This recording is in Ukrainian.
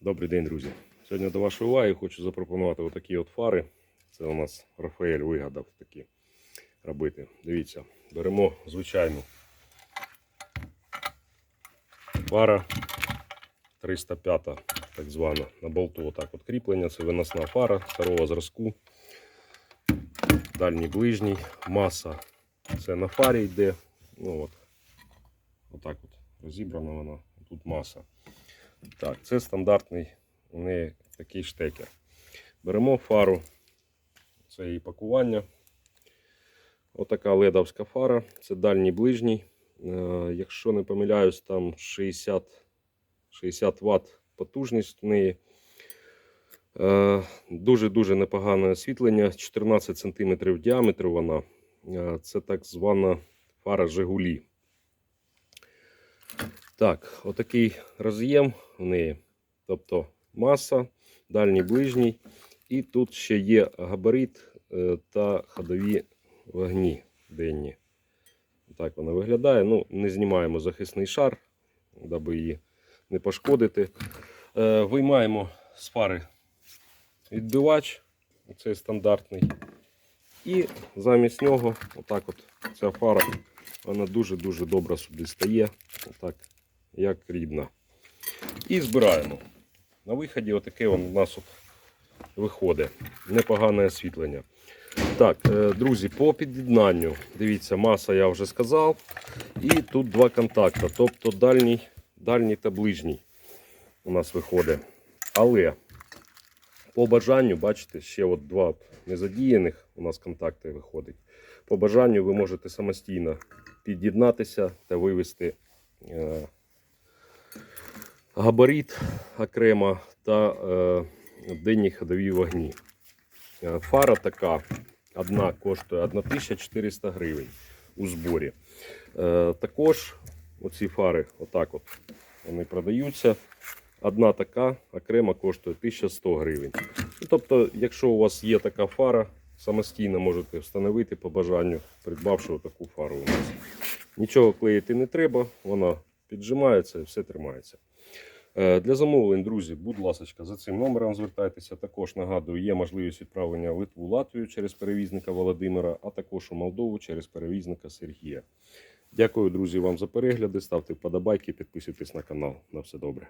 Добрий день, друзі. Сьогодні до вашої уваги хочу запропонувати отакі от фари. Це у нас Рафаель вигадав такі робити. Дивіться, беремо звичайну фара 305, так звана, на болту отак от кріплення. Це виносна фара старого зразку. Дальній ближній, маса. Це на фарі йде. Ну от, отак от розібрана вона. Тут маса. Так, це стандартний у неї такий штекер. Беремо фару, це її пакування. Отака ледовська фара, це дальній ближній. Е, якщо не помиляюсь, там 60, 60 Вт потужність в неї. Е, Дуже-дуже непогане освітлення, 14 см діаметру вона. Е, Це так звана фара Жигулі. Так, отакий роз'єм в неї. Тобто маса, дальній ближній. І тут ще є габарит е, та ходові вогні денні. Так вона виглядає. Ну, не знімаємо захисний шар, даби її не пошкодити. Е, Виймаємо з фари відбивач, цей стандартний. І замість нього, отак от ця фара, вона дуже-дуже добре сюди стає. Отак, як рідна. І збираємо. На виході отаке у нас от виходить. Непогане освітлення. Так, е, друзі, по під'єднанню. Дивіться, маса я вже сказав. І тут два контакти. Тобто дальній, дальній та ближній у нас виходить. Але по бажанню, бачите, ще от два незадіяних у нас контакти виходить. По бажанню ви можете самостійно під'єднатися та вивести е, габарит окремо та е, денні ходові вогні. Е, Фара така одна коштує 1400 гривень у зборі. Е, також оці фари, отак от, вони продаються. Одна така окремо коштує 1100 гривень. Ну, Тобто, якщо у вас є така фара, самостійно можете встановити по бажанню, придбавши таку фару у нас. Нічого клеїти не треба, вона піджимається і все тримається. Е, Для замовлень, друзі, будь ласка, за цим номером звертайтеся. Також нагадую, є можливість відправлення в Литву Латвію через перевізника Володимира, а також у Молдову через перевізника Сергія. Дякую, друзі, вам за перегляди. Ставте вподобайки, підписуйтесь на канал. На все добре.